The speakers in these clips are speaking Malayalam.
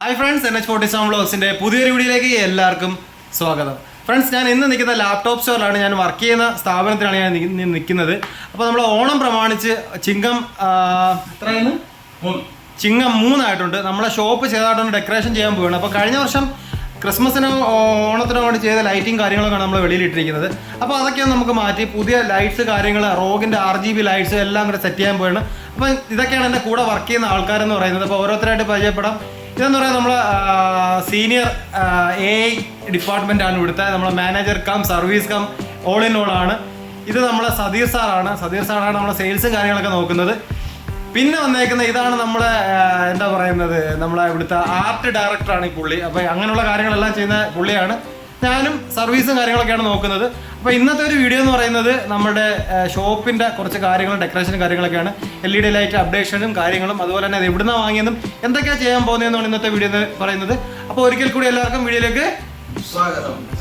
Hi friends N H forty seven ബ്ലോഗ്സിന്റെ പുതിയൊരു വീഡിയോയിലേക്ക് എല്ലാവർക്കും സ്വാഗതം. ഫ്രണ്ട്സ് ഞാൻ ഇന്ന് നിൽക്കുന്ന ലാപ്ടോപ്പ് സ്റ്റോറിലാണ് ഞാൻ വർക്ക് ചെയ്യുന്ന സ്ഥാപനത്തിലാണ് ഞാൻ നിൽക്കുന്നത്. അപ്പോൾ നമ്മൾ ഓണം പ്രമാണിച്ച് ചിങ്ങം എത്രയാണ് ചിങ്ങം മൂന്നായിട്ടുണ്ട്. നമ്മളെ ഷോപ്പ് ചെയ്തതായിട്ടൊന്ന് ഡെക്കറേഷൻ ചെയ്യാൻ പോവുകയാണ് അപ്പോൾ കഴിഞ്ഞ വർഷം ക്രിസ്മസിനോ ഓണത്തിനോ വേണ്ടി ചെയ്ത ലൈറ്റിങ് കാര്യങ്ങളൊക്കെയാണ് നമ്മൾ വെളിയിലിട്ടിരിക്കുന്നത് അപ്പോൾ അതൊക്കെയാണ് നമുക്ക് മാറ്റി പുതിയ ലൈറ്റ്സ് കാര്യങ്ങൾ റോഗിന്റെ ആർ ജി ബി ലൈറ്റ്സ് എല്ലാം കൂടെ സെറ്റ് ചെയ്യാൻ പോവുകയാണ് അപ്പം ഇതൊക്കെയാണ് എന്റെ കൂടെ വർക്ക് ചെയ്യുന്ന ആൾക്കാരെന്ന് പറയുന്നത്. അപ്പോൾ ഓരോരുത്തരായിട്ട് പരിചയപ്പെടാം. ഇതെന്ന് പറയുന്നത് നമ്മൾ സീനിയർ എ ഐ ഡിപ്പാർട്ട്മെന്റ് ആണ് ഇവിടുത്തെ. നമ്മളെ manager cum service cum all in all ആണ്. ഇത് നമ്മളെ സതീർ സാറാണ് സതീർ സാറാണ് നമ്മളെ സെയിൽസും കാര്യങ്ങളൊക്കെ നോക്കുന്നത്. പിന്നെ വന്നേക്കുന്ന ഇതാണ് നമ്മളെ എന്താ പറയുന്നത് നമ്മളെ ഇവിടുത്തെ ആർട്ട് ഡയറക്ടറാണ് ഈ പുള്ളി. അപ്പോൾ അങ്ങനെയുള്ള കാര്യങ്ങളെല്ലാം ചെയ്യുന്ന പുള്ളിയാണ്. ഞാനും സർവീസും കാര്യങ്ങളൊക്കെയാണ് നോക്കുന്നത്. അപ്പോൾ ഇന്നത്തെ ഒരു വീഡിയോ എന്ന് പറയുന്നത് നമ്മുടെ ഷോപ്പിന്റെ കുറച്ച് കാര്യങ്ങളും ഡെക്കറേഷനും കാര്യങ്ങളൊക്കെയാണ്. എൽ ഇ ഡി ലൈറ്റ് അപ്ഡേഷനും കാര്യങ്ങളും അതുപോലെ തന്നെ അത് എവിടുന്നാണ് വാങ്ങിയതും എന്തൊക്കെയാണ് ചെയ്യാൻ പോകുന്നതെന്നാണ് ഇന്നത്തെ വീഡിയോ എന്ന് പറയുന്നത്. അപ്പോൾ ഒരിക്കൽ കൂടി എല്ലാവർക്കും വീഡിയോയിലേക്ക്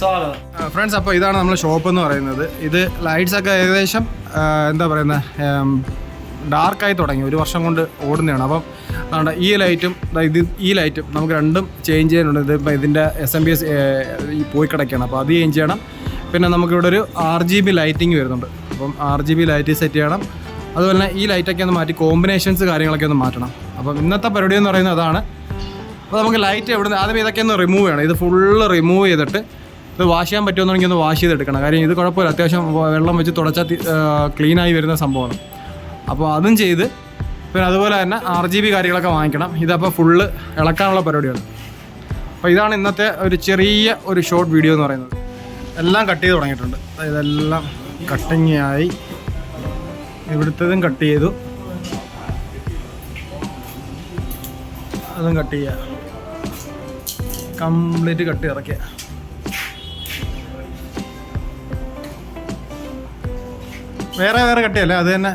സ്വാഗതം. ഫ്രണ്ട്സ് അപ്പോൾ ഇതാണ് നമ്മുടെ ഷോപ്പ് എന്ന് പറയുന്നത്. ഇത് ലൈറ്റ്സ് ഒക്കെ ഏകദേശം എന്താ പറയുന്നത് ഡാർക്കായി തുടങ്ങി. ഒരു വർഷം കൊണ്ട് ഓടുന്നതാണ്. അപ്പം അതുകൊണ്ട് ഈ ലൈറ്റും ഇത് ഈ ലൈറ്റും നമുക്ക് രണ്ടും ചേഞ്ച് ചെയ്യാനുണ്ട്. ഇത് ഇപ്പം ഇതിന്റെ എസ് എം ബി എസ് പോയി കിടക്കുകയാണ്. അപ്പോൾ അത് ചേഞ്ച് ചെയ്യണം. പിന്നെ നമുക്കിവിടെ ഒരു ആർ ജി ബി ലൈറ്റിംഗ് വരുന്നുണ്ട്. അപ്പം R G B light set ചെയ്യണം. അതുപോലെ തന്നെ ഈ ലൈറ്റൊക്കെ ഒന്ന് മാറ്റി കോമ്പിനേഷൻസ് കാര്യങ്ങളൊക്കെ ഒന്ന് മാറ്റണം. അപ്പം ഇന്നത്തെ പരിപാടി എന്ന് പറയുന്നത് അതാണ്. അപ്പോൾ നമുക്ക് ലൈറ്റ് എവിടെ നിന്ന് ആദ്യം ഇതൊക്കെ ഒന്ന് റിമൂവ് ചെയ്യണം. ഇത് ഫുള്ള് റിമൂവ് ചെയ്തിട്ട് ഇത് വാഷ് ചെയ്യാൻ പറ്റുമെന്നുണ്ടെങ്കിൽ ഒന്ന് വാഷ് ചെയ്തെടുക്കണം. കാര്യം ഇത് കുഴപ്പമില്ല. അത്യാവശ്യം വെള്ളം വെച്ച് തുടച്ചാൽ ക്ലീനായി വരുന്ന സംഭവമാണ്. അപ്പോൾ അതും ചെയ്ത് പിന്നെ അതുപോലെ തന്നെ ആർ ജി ബി കാര്യങ്ങളൊക്കെ വാങ്ങിക്കണം. ഇതപ്പോൾ ഫുള്ള് ഇളക്കാനുള്ള പരിപാടിയാണ്. അപ്പോൾ ഇതാണ് ഇന്നത്തെ ഒരു ചെറിയ ഒരു ഷോർട്ട് വീഡിയോ എന്ന് പറയുന്നത്. എല്ലാം കട്ട് ചെയ്ത് തുടങ്ങിയിട്ടുണ്ട്. ഇതെല്ലാം കട്ടിങ് ആയി. ഇവിടുത്തതും കട്ട് ചെയ്തു. അതും കട്ട് ചെയ്യുക കംപ്ലീറ്റ് കട്ട് ഇറക്കുക വേറെ വേറെ കട്ടിയല്ലേ അത് തന്നെ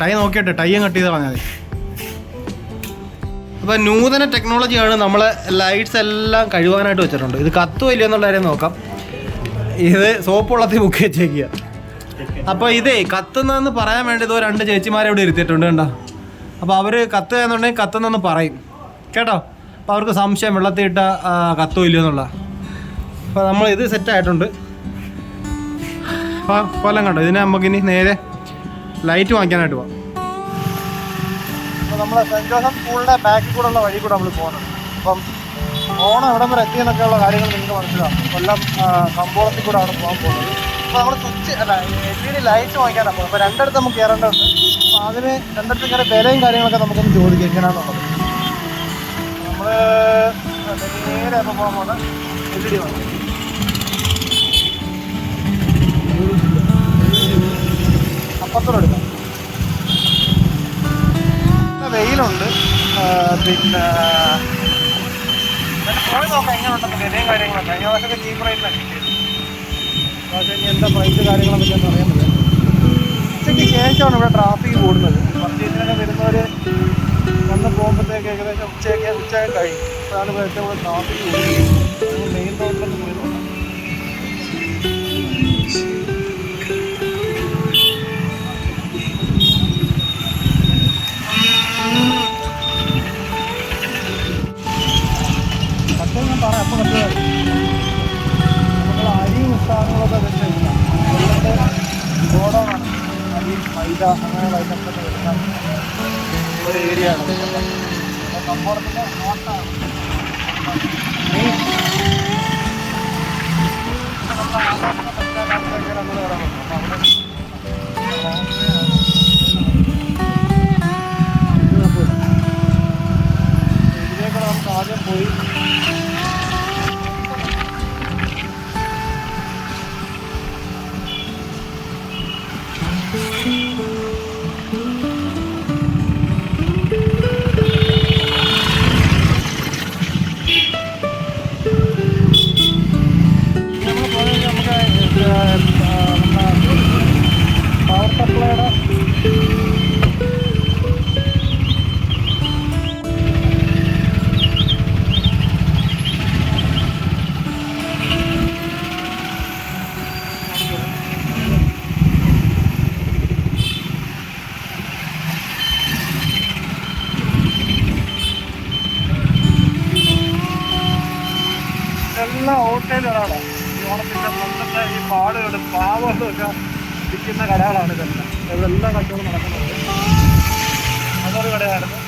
ടൈ നോക്കിയിട്ട് ടൈയും കട്ട് ചെയ്ത് കളഞ്ഞാൽ മതി. അപ്പോൾ നൂതന ടെക്നോളജിയാണ് നമ്മൾ ലൈറ്റ്സ് എല്ലാം കഴുകാനായിട്ട് വെച്ചിട്ടുണ്ട്. ഇത് കത്തുമോ ഇല്ലയോ എന്നുള്ള കാര്യം നോക്കാം. ഇത് സോപ്പ് വെള്ളത്തിൽ ബുക്ക് വെച്ചേക്കുക. അപ്പോൾ ഇതേ കത്തുന്നതെന്ന് പറയാൻ വേണ്ടി ഇതോ രണ്ട് ചേച്ചിമാരെ ഇവിടെ ഇരുത്തിയിട്ടുണ്ട് കണ്ടോ? അപ്പോൾ അവർ കത്തുക എന്നുണ്ടെങ്കിൽ കത്തുന്നെന്ന് പറയും. കേട്ടോ? അപ്പോൾ അവർക്ക് സംശയം വെള്ളത്തിൽ ഇട്ട കത്തോ ഇല്ലയോ എന്നുള്ള. അപ്പോൾ നമ്മൾ ഇത് സെറ്റായിട്ടുണ്ട് അപ്പോൾ കൊല്ലം കണ്ടോ? ഇതിനെ നമുക്കിനി നേരെ ലൈറ്റ് വാങ്ങിക്കാനായിട്ട് പോവാം. നമ്മളെ സെന്റ് ജോസഫ് സ്കൂളിന്റെ ബാക്കിൽ കൂടെ ഉള്ള വഴി കൂടെ നമ്മൾ പോകുന്നത് അപ്പം ഓണം എവിടെ വരെ എത്തി എന്നൊക്കെയുള്ള കാര്യങ്ങൾ നിങ്ങൾക്ക് മനസ്സിലാവും. കൊല്ലം കമ്പോളത്തിൽ കൂടെ ആണ് പോകാൻ പോകുന്നത്. അപ്പോൾ നമ്മൾ സ്വിച്ച് അല്ല എൽ ഇ ഡി ലൈറ്റ് വാങ്ങിക്കാനാണ് പോകുന്നത്. അപ്പോൾ രണ്ടിടത്ത് നമുക്ക് കയറേണ്ടതുണ്ട്. അപ്പോൾ അതിന് രണ്ടിടത്ത് ഇങ്ങനെ വിലയും കാര്യങ്ങളൊക്കെ നമുക്കൊന്ന് ചോദിക്കാം എങ്ങനെയാണെന്നുള്ളത് നമ്മൾ നേരെ അപ്പോൾ പോകാൻ പോകുന്നത് എൽ ഇ ഡി വാങ്ങി അപ്പുറത്തോടെ എടുക്കാം. വെയിലുണ്ട്. പിന്നെ എന്താ ശേഷമാണ് ഇവിടെ ട്രാഫിക് കൂടുന്നത്. പർച്ചേസിനൊക്കെ വരുന്നവർ വന്ന് പോകുമ്പോഴത്തേക്ക് ഏകദേശം ഉച്ചയൊക്കെ ഉച്ചയൊക്കെ കഴിയും അതാണ് കൂടുതൽ ട്രാഫിക് കൂടുന്നത്. മെയിൻ റോഡിലൊക്കെ പോയി നോക്കാം കട്ട് ഞാൻ പറയാം അപ്പം കട്ട് നമ്മൾ അരിയും സാധനങ്ങളൊക്കെ വെച്ചില്ല വെള്ളത്തെ ഗോഡൗണാണ് അരി മൈദ അങ്ങനെയുള്ള ഐറ്റംസ് ഒക്കെ വരുന്ന ഒരു ഏരിയ ആണ് കമ്പോളത്തിന്റെ നോട്ടാണ് ഇതിലേക്ക് നമുക്ക് ആദ്യം പോയി ഇതെല്ലാം ഹോട്ടലുകളാണ് ഈ മുന്നത്തെ ഈ പാടുകളും പാവകളും ഒക്കെ വിൽക്കുന്ന കടകളാണ് ഇതെല്ലാം. ഇവിടെ എല്ലാ കച്ചവടം നടക്കുന്നത്. അതൊരു കടയായിരുന്നു.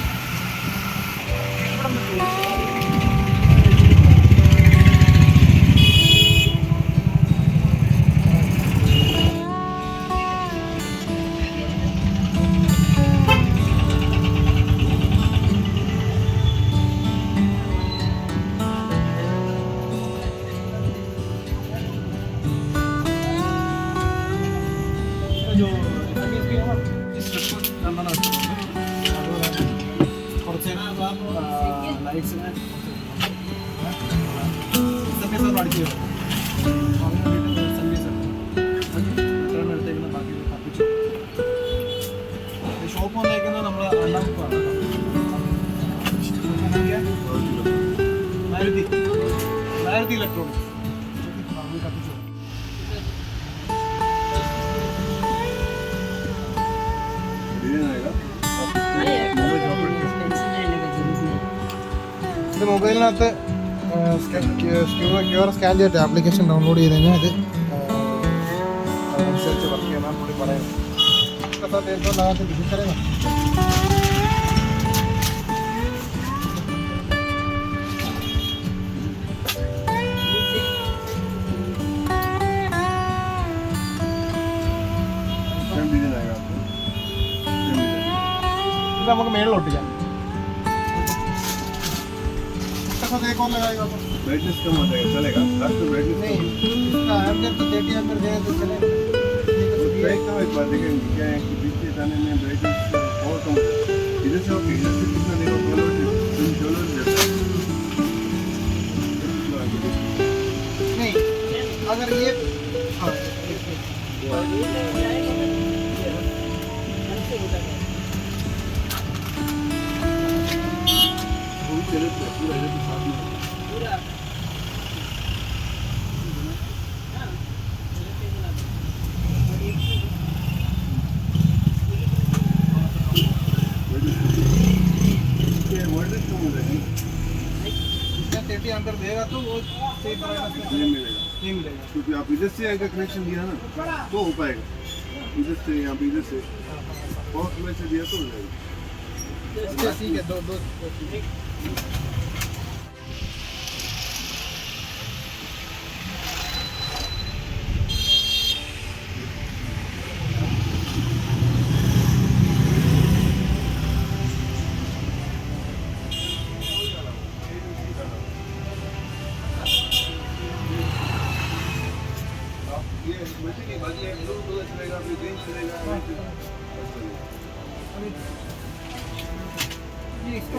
മാരുതി ഇലക്ട്രോണിക്സ് കത്തിച്ചു ഇത് മൊബൈലിനകത്ത് ക്യു ആർ സ്കാൻ ചെയ്തിട്ട് ആപ്ലിക്കേഷൻ ഡൗൺലോഡ് ചെയ്ത് കഴിഞ്ഞാൽ ഇത് അനുസരിച്ച് വർക്ക് ചെയ്യണമെന്ന് കൂടി പറയുന്നു. നമുക്ക് മേളിൽ ഒട്ടിക്കാം इसका देखो लगाएगा तो ब्राइटनेस कम हो जाएगा चलेगा लास्ट में ब्राइटनेस नहीं इसका एम्पियर तो 30 एम्पियर देगा तो चलेगा देखता हूँ एक बार देखेंगे क्या है कि बीच के जाने में ब्राइटनेस और कम हो जाएगा। इधर से ओके इधर से कितना देखो 30 एम्पियर देगा तो वो सही नहीं मिलेगा। नहीं मिलेगा। क्योंकि आप इधर से अगर कनेक्शन दिया ना तो हो पाएगा। इधर से यहाँ पे इधर से। बहुत से दिया तो हो जाएगा। अच्छा, ठीक है दो दो।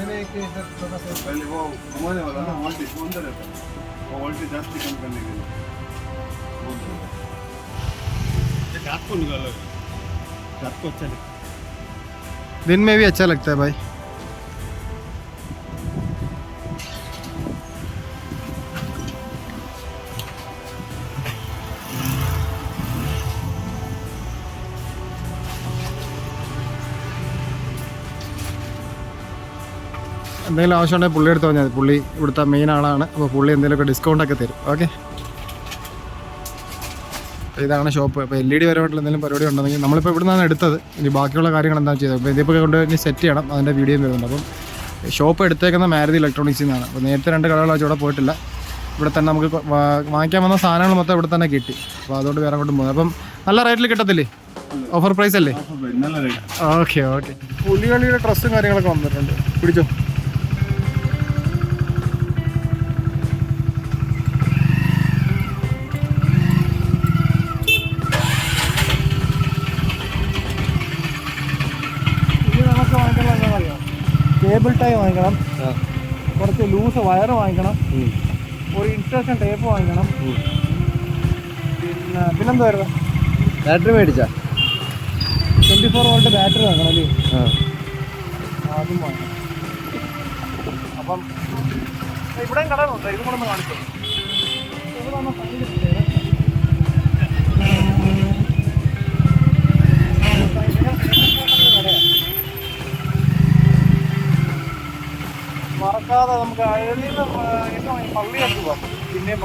पहले एक छोटा सा पहले वो घुमाने वाला ना वोल्टेज वो अंदर रहता है। वो वोल्टेज जास्ती कम करने के लिए। रात को निकालो रात को अच्छा दिन में भी अच्छा लगता है भाई। എന്തെങ്കിലും ആവശ്യമുണ്ടെങ്കിൽ പുള്ളി എടുത്ത് പറഞ്ഞാൽ പുള്ളി ഇവിടുത്തെ മെയിൻ ആളാണ്. അപ്പോൾ പുള്ളി എന്തെങ്കിലുമൊക്കെ ഡിസ്കൗണ്ട് ഒക്കെ തരും. ഓക്കെ ഇതാണ് ഷോപ്പ് ഇപ്പോൾ എൽ ഇ ഡി പരമായിട്ടുള്ള എന്തെങ്കിലും പരിപാടി ഉണ്ടെങ്കിൽ നമ്മളിപ്പോൾ ഇവിടെ നിന്നാണ് എടുത്തത്. ഇനി ബാക്കിയുള്ള കാര്യങ്ങൾ എന്താണ് ചെയ്തത്? അപ്പോൾ ഇതിപ്പോൾ കൊണ്ട് ഇനി സെറ്റ് ചെയ്യണം. അതിന്റെ വീഡിയോയും വരുന്നുണ്ട്. അപ്പം ഷോപ്പ് എടുത്തേക്കുന്ന മാരുതി ഇലക്ട്രോണിക്സിൽ നിന്നാണ് അപ്പോൾ നേരത്തെ രണ്ട് കടകൾ വെച്ച് ഇവിടെ പോയിട്ടില്ല. ഇവിടെ തന്നെ നമുക്ക് വാങ്ങിക്കാൻ വന്ന സാധനങ്ങൾ മൊത്തം ഇവിടെ തന്നെ കിട്ടി. അപ്പോൾ അതുകൊണ്ട് വേറെ അങ്ങോട്ടും പോകുന്നത് അപ്പം നല്ല റേറ്റിൽ കിട്ടത്തില്ലേ? ഓഫർ പ്രൈസ് അല്ലേ? ഓക്കെ ഓക്കെ പുലികളിയുടെ ഡ്രസ്സും കാര്യങ്ങളൊക്കെ വന്നിട്ടുണ്ട്. പിടിച്ചോ? ടൈ വാങ്ങിക്കണം. കുറച്ച് ലൂസ് വയർ വാങ്ങിക്കണം. ഒരു ഇൻസ്ട്രക്ഷൻ ടേപ്പ് വാങ്ങിക്കണം. പിന്നെ പിന്നെന്തായിരുന്നു ബാറ്ററി മേടിച്ചാ? ട്വന്റി ഫോർ വോൾട്ട് ബാറ്ററി വാങ്ങണം അല്ലേ? അതും വാങ്ങണം. അപ്പം ഇവിടെയും കടകളുണ്ട്. ഇതും കൂടെ ഒന്ന് കാണിച്ചു. ഇവിടെ ഒന്ന് മറക്കാതെ നമുക്ക് അയലിൽ നിന്ന് പള്ളിയെടുത്ത് പോകാം പിന്നെയും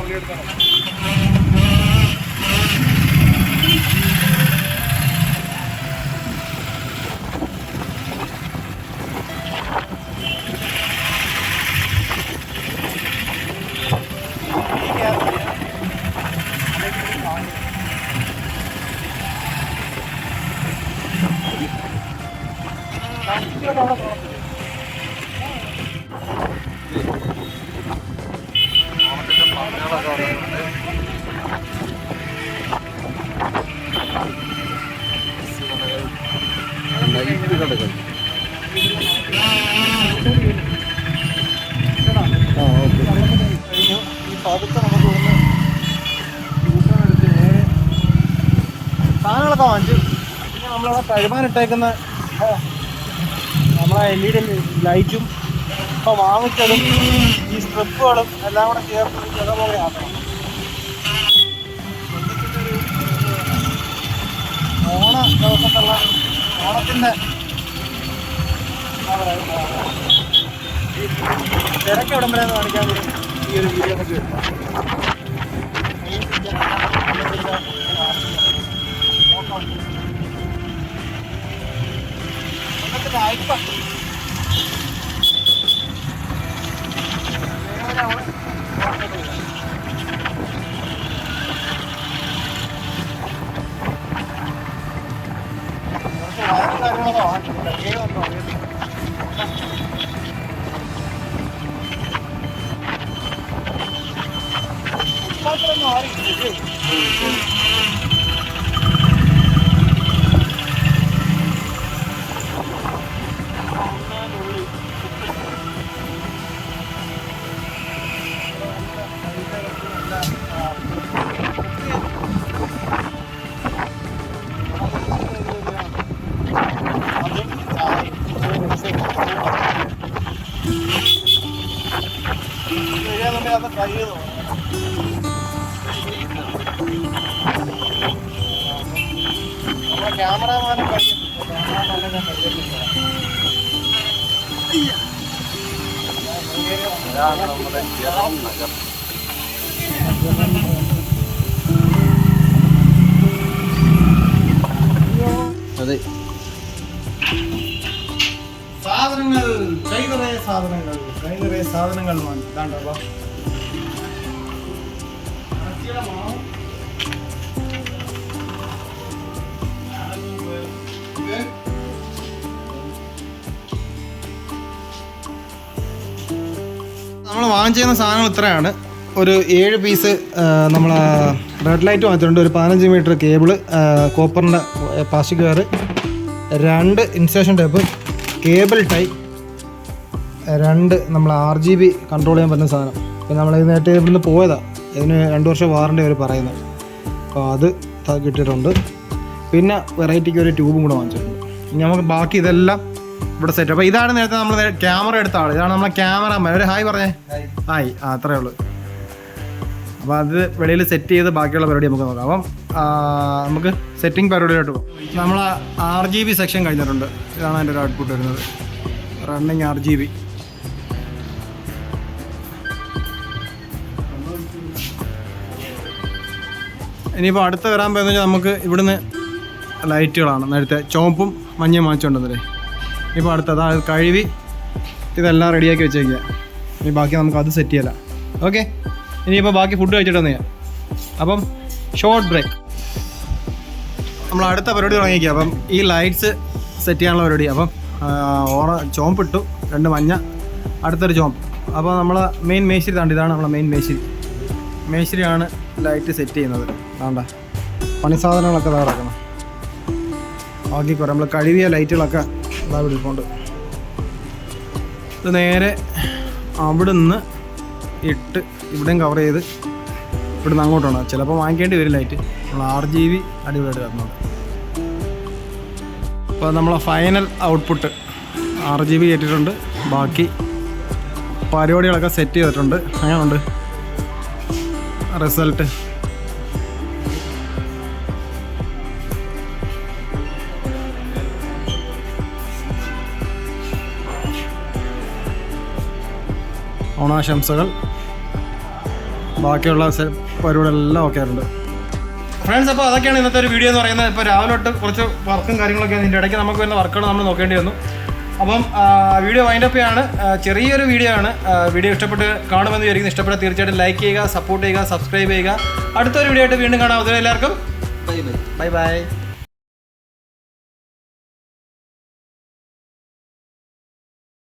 സാധനങ്ങളൊക്കെ വാങ്ങിച്ചു. പിന്നെ നമ്മളവിടെ കഴുകാനിട്ടേക്കുന്ന നമ്മളെ എൽ ഇ ഡി ലൈറ്റും ഇപ്പോൾ വാങ്ങിച്ചതും ഈ സ്ട്രിപ്പുകളും എല്ലാം കൂടെ ചേർത്ത് ഒരു ഓണ ദിവസത്തുള്ള ഓണത്തിന്റെ തിരക്ക് എവിടം കാണിക്കാൻ ഈ ഒരു വീഡിയോ നമുക്ക് ഇതാണ് നമ്മുടെ ജനം നഗർ അതെ സാധനങ്ങൾ കൈ നിറയെ സാധനങ്ങൾ കൈ നമ്മൾ വാങ്ങിച്ചിരുന്ന സാധനങ്ങൾ ഇത്രയാണ്. ഒരു ഏഴ് പീസ് നമ്മൾ റെഡ് ലൈറ്റ് വാങ്ങിച്ചിട്ടുണ്ട്. ഒരു പതിനഞ്ച് മീറ്റർ കേബിൾ കോപ്പറിന്റെ പ്ലാസ്റ്റിക് വയർ രണ്ട് ഇൻസ്റ്റേഷൻ ടേപ്പ് കേബിൾ ടൈ രണ്ട് നമ്മൾ ആർ ജി ബി കൺട്രോൾ ചെയ്യാൻ പറ്റുന്ന സാധനം. പിന്നെ നമ്മൾ ഇത് നേരത്തെ ഇവിടുന്ന് പോയതാണ് ഇതിന് രണ്ട് വർഷം വാറണ്ടി അവർ പറയുന്നത്. അപ്പോൾ അത് കിട്ടിയിട്ടുണ്ട്. പിന്നെ വെറൈറ്റിക്ക് ഒരു ട്യൂബും കൂടെ വാങ്ങിച്ചിട്ടുണ്ട്. ഇനി നമുക്ക് ബാക്കി ഇതെല്ലാം ഇവിടെ സെറ്റ് അപ്പോൾ ഇതാണ് നേരത്തെ നമ്മൾ ക്യാമറ എടുത്ത ആൾ ഇതാണ് നമ്മളെ ക്യാമറ ഒരു ഹായ് പറഞ്ഞേ. ഹായ് ആ അത്രേ ഉള്ളൂ. അപ്പോൾ അത് വെളിയിൽ സെറ്റ് ചെയ്ത് ബാക്കിയുള്ള പരിപാടി നമുക്ക് നോക്കാം. അപ്പം നമുക്ക് സെറ്റിംഗ് പരിപാടിയിലോട്ട് പോകും. നമ്മൾ ആർ ജി ബി സെക്ഷൻ കഴിഞ്ഞിട്ടുണ്ട്. ഇതാണ് എന്റെ ഒരു ഔട്ട്പുട്ട് വരുന്നത്. റണ്ണിങ് ആർ ജി ബി ഇനിയിപ്പോൾ അടുത്ത വരാൻ പോയെന്ന് വെച്ചാൽ നമുക്ക് ഇവിടുന്ന് ലൈറ്റുകളാണ് നേരത്തെ ചുവപ്പും മഞ്ഞയും വാങ്ങിച്ചുകൊണ്ടല്ലേ ഇപ്പോൾ അടുത്തത് ആ കഴുകി ഇതെല്ലാം റെഡിയാക്കി വെച്ചേക്കുക. ഇനി ബാക്കി നമുക്ക് അത് സെറ്റ് ചെയ്യല. ഓക്കെ ഇനിയിപ്പോൾ ബാക്കി ഫുഡ് കഴിച്ചിട്ട് വന്നു ഞാൻ അപ്പം ഷോർട്ട് ബ്രേക്ക് നമ്മൾ അടുത്ത പരിപാടി തുടങ്ങിക്കുക അപ്പം ഈ ലൈറ്റ്സ് സെറ്റ് ചെയ്യാനുള്ള പരിപാടി. അപ്പം ഓറ ചോമ്പിട്ടു രണ്ട് മഞ്ഞ അടുത്തൊരു ചോമ്പ് അപ്പോൾ നമ്മൾ മെയിൻ മേശിരി താണ്ട് ഇതാണ് നമ്മളെ മെയിൻ മേശിരി. മേശിരിയാണ് ലൈറ്റ് സെറ്റ് ചെയ്യുന്നത്. താണ്ട. പണി സാധനങ്ങളൊക്കെ തയ്യാറാക്കണം. ബാക്കി കുറേ നമ്മൾ കഴുകിയ ലൈറ്റുകളൊക്കെ വിളിക്കൊണ്ട് ഇത് നേരെ അവിടുന്ന് ഇട്ട് ഇവിടെയും കവർ ചെയ്ത് ഇവിടുന്ന് അങ്ങോട്ടാണ് ചിലപ്പോൾ വാങ്ങിക്കേണ്ടി വരും ലൈറ്റ് നമ്മൾ ആർ ജി ബി അടിപൊളിയായിട്ട് വരുന്നുണ്ട് അപ്പോൾ നമ്മളെ final output R G B കയറ്റിയിട്ടുണ്ട് ബാക്കി പരിപാടികളൊക്കെ സെറ്റ് ചെയ്തിട്ടുണ്ട്. അങ്ങനെയുണ്ട് റിസൾട്ട് ഓണാശംസകൾ. ബാക്കിയുള്ള പരിപാടികളെല്ലാം ഓക്കെ ആയിട്ടുണ്ട് ഫ്രണ്ട്സ് അപ്പോൾ അതൊക്കെയാണ് ഇന്നത്തെ ഒരു വീഡിയോ എന്ന് പറയുന്നത്. ഇപ്പോൾ രാവിലെ തൊട്ട് കുറച്ച് വർക്കും കാര്യങ്ങളൊക്കെ ഇതിന്റെ ഇടയ്ക്ക് നമുക്ക് വരുന്ന വർക്കുകൾ നമ്മൾ നോക്കേണ്ടി വന്നു. അപ്പം വീഡിയോ വൈൻഡപ്പ് അപ്പ് ആ, ചെറിയൊരു വീഡിയോ ആണ്. വീഡിയോ ഇഷ്ടപ്പെട്ട് കാണുമെന്ന് വിചാരിക്കുന്നു. ഇഷ്ടപ്പെട്ട തീർച്ചയായിട്ടും ലൈക്ക് ചെയ്യുക സപ്പോർട്ട് ചെയ്യുക സബ്സ്ക്രൈബ് ചെയ്യുക. അടുത്തൊരു വീഡിയോ ആയിട്ട് വീണ്ടും കാണാം. അതുവരെ എല്ലാവർക്കും ബൈ ബൈ ബൈ ബൈ